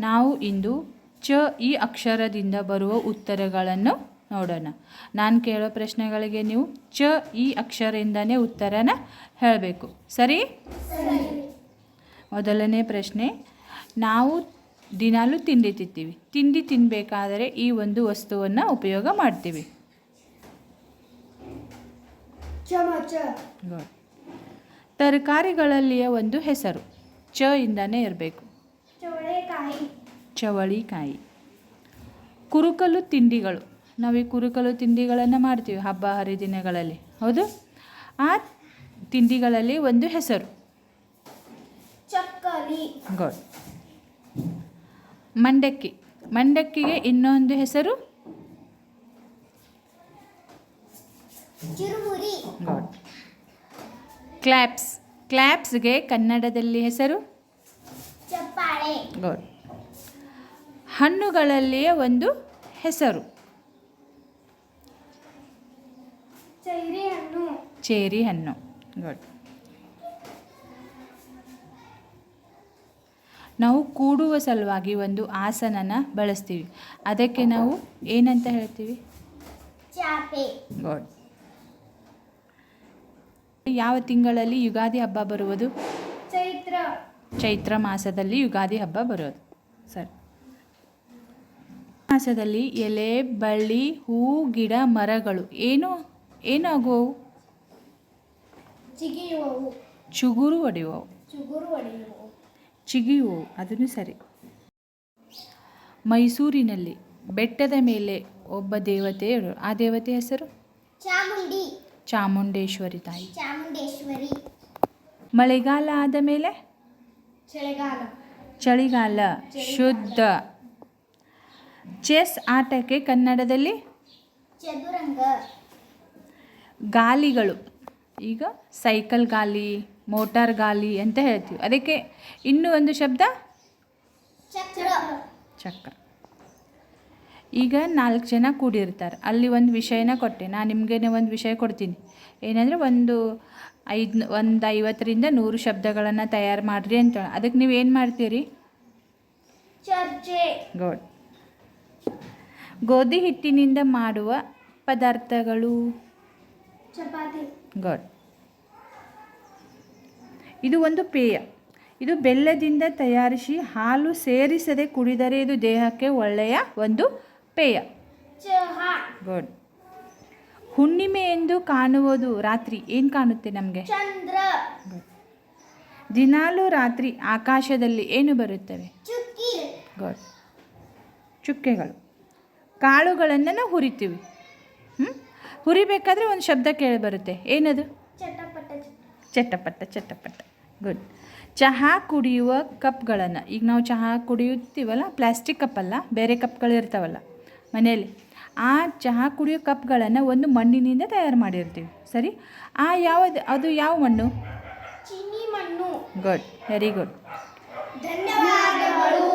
ನಾವು ಇಂದು ಚ ಈ ಅಕ್ಷರದಿಂದ ಬರುವ ಉತ್ತರಗಳನ್ನು ನೋಡೋಣ. ನಾನು ಕೇಳೋ ಪ್ರಶ್ನೆಗಳಿಗೆ ನೀವು ಚ ಈ ಅಕ್ಷರದಿಂದನೇ ಉತ್ತರನ ಹೇಳಬೇಕು. ಸರಿ? ಮೊದಲನೇ ಪ್ರಶ್ನೆ ನಾವು ದಿನಾಲೂ ತಿಂಡಿ ತಿಂತೀವಿ. ತಿಂಡಿ ತಿನ್ನಬೇಕಾದರೆ ಈ ಒಂದು ವಸ್ತುವನ್ನು ಉಪಯೋಗ ಮಾಡ್ತೀವಿ. ತರಕಾರಿಗಳಲ್ಲಿಯ ಒಂದು ಹೆಸರು. ಚ ಇಂದನೇ ಇರಬೇಕು. ಚವಳೆಕಾಯಿ. ಚವಳಿಕಾಯಿ. ಕುರುಕಲು ತಿಂಡಿಗಳು. ನಾವು ಈ ಕುರುಕಲು ತಿಂಡಿಗಳನ್ನು ಮಾಡ್ತೀವಿ ಹಬ್ಬ ಹರಿದಿನಗಳಲ್ಲಿ ಹೌದು? ಆ ತಿಂಡಿಗಳಲ್ಲಿ ಒಂದು ಹೆಸರು. ಚಕ್ಕಲಿ. ಗೋಡ್ ಮಂಡಕ್ಕಿ. ಮಂಡಕ್ಕಿಗೆ ಇನ್ನೊಂದು ಹೆಸರು? ಕ್ಲಾಪ್ಸ್ ಕ್ಲ್ಯಾಪ್ಸ್ ಕ್ಲ್ಯಾಪ್ಸ್ಗೆ ಕನ್ನಡದಲ್ಲಿ ಹೆಸರು? ಗುಡ್ ಹಣ್ಣುಗಳಲ್ಲಿಯೇ ಒಂದು ಹೆಸರು. ಚೈರಿ ಹಣ್ಣು ಗುಡ್ ನಾವು ಕೂಡುವ ಸಲುವಾಗಿ ಒಂದು ಆಸನನ ಬಳಸ್ತೀವಿ. ಅದಕ್ಕೆ ನಾವು ಏನಂತ ಹೇಳ್ತೀವಿ? ಗುಡ್ ಯಾವ ತಿಂಗಳಲ್ಲಿ ಯುಗಾದಿ ಹಬ್ಬ ಬರುವುದು? ಚೈತ್ರ ಮಾಸದಲ್ಲಿ ಯುಗಾದಿ ಹಬ್ಬ ಬರೋದು ಸರ್. ಮಾಸದಲ್ಲಿ ಎಲೆ ಬಳ್ಳಿ ಹೂ ಗಿಡ ಮರಗಳು ಏನು ಏನಾಗುವವು ಚಿಗುರು ಒಡೆಯುವವು. ಚಿಗಿಯುವವು ಅದನ್ನು ಸರಿ. ಮೈಸೂರಿನಲ್ಲಿ ಬೆಟ್ಟದ ಮೇಲೆ ಒಬ್ಬ ದೇವತೆ ಆ ದೇವತೆ ಹೆಸರು? ಚಾಮುಂಡಿ. ಚಾಮುಂಡೇಶ್ವರಿ ತಾಯಿ. ಚಾಮುಂಡೇಶ್ವರಿ. ಮಳೆಗಾಲ ಆದ ಮೇಲೆ? ಚಳಿಗಾಲ. ಚಳಿಗಾಲ ಶುದ್ಧ. ಚೆಸ್ ಆಟಕ್ಕೆ ಕನ್ನಡದಲ್ಲಿ? ಚದುರಂಗ. ಗಾಲಿಗಳು. ಈಗ ಸೈಕಲ್ ಗಾಲಿ ಮೋಟಾರ್ ಗಾಲಿ ಅಂತ ಹೇಳ್ತೀವಿ. ಅದಕ್ಕೆ ಇನ್ನೂ ಒಂದು ಶಬ್ದ? ಚಕ್ರ. ಚಕ್ರ. ಈಗ ನಾಲ್ಕು ಜನ ಕೂಡಿರ್ತಾರೆ. ಅಲ್ಲಿ ಒಂದು ವಿಷಯನ ಕೊಟ್ಟೆ. ನಾನು ನಿಮಗೆ ಒಂದು ವಿಷಯ ಕೊಡ್ತೀನಿ. ಏನಂದರೆ ಒಂದು ಐದು ಒಂದು ಐವತ್ತರಿಂದ ನೂರು ಶಬ್ದಗಳನ್ನು ತಯಾರು ಮಾಡಿರಿ ಅಂತ ಅದಕ್ಕೆ ನೀವು ಏನು ಮಾಡ್ತೀರಿ? ಚರ್ಚೆ. ಗುಡ್ ಗೋಧಿ ಹಿಟ್ಟಿನಿಂದ ಮಾಡುವ ಪದಾರ್ಥಗಳು? ಚಪಾತಿ. ಗುಡ್ ಇದು ಒಂದು ಪೇಯ. ಇದು ಬೆಲ್ಲದಿಂದ ತಯಾರಿಸಿ ಹಾಲು ಸೇರಿಸದೆ ಕುಡಿದರೆ ಇದು ದೇಹಕ್ಕೆ ಒಳ್ಳೆಯ ಒಂದು ಪೇಯ. ಗುಡ್ ಹುಣ್ಣಿಮೆ ಎಂದು ಕಾಣುವುದು ರಾತ್ರಿ. ಏನು ಕಾಣುತ್ತೆ ನಮಗೆ? ಚಂದ್ರ. ದಿನಾಲೂ ರಾತ್ರಿ ಆಕಾಶದಲ್ಲಿ ಏನು ಬರುತ್ತವೆ? ಗುಡ್ ಚುಕ್ಕೆಗಳು. ಕಾಳುಗಳನ್ನು ನಾವು ಹುರಿತೀವಿ. ಹ್ಞೂ ಹುರಿಬೇಕಾದ್ರೆ ಒಂದು ಶಬ್ದ ಕೇಳಿ ಬರುತ್ತೆ. ಏನದು? ಚಟಪಟ ಚಟ್ಟಪಟ್ಟ ಚಟ್ಟಪಟ್ಟ ಗುಡ್ ಚಹಾ ಕುಡಿಯುವ ಕಪ್ಗಳನ್ನು. ಈಗ ನಾವು ಚಹಾ ಕುಡಿಯುತ್ತೀವಲ್ಲ? ಪ್ಲಾಸ್ಟಿಕ್ ಕಪ್ಪಲ್ಲ ಬೇರೆ ಕಪ್ಗಳು ಇರ್ತಾವಲ್ಲ. ಮನೆಯಲ್ಲಿ. ಆ ಚಹಾ ಕುಡಿಯೋ ಕಪ್ಗಳನ್ನು ಒಂದು ಮಣ್ಣಿನಿಂದ ತಯಾರು ಮಾಡಿರ್ತೀವಿ. ಸರಿ? ಆ ಯಾವುದು ಅದು ಯಾವ ಮಣ್ಣು? ಗುಡ್ ವೆರಿ ಗುಡ್ ಧನ್ಯವಾದಗಳು.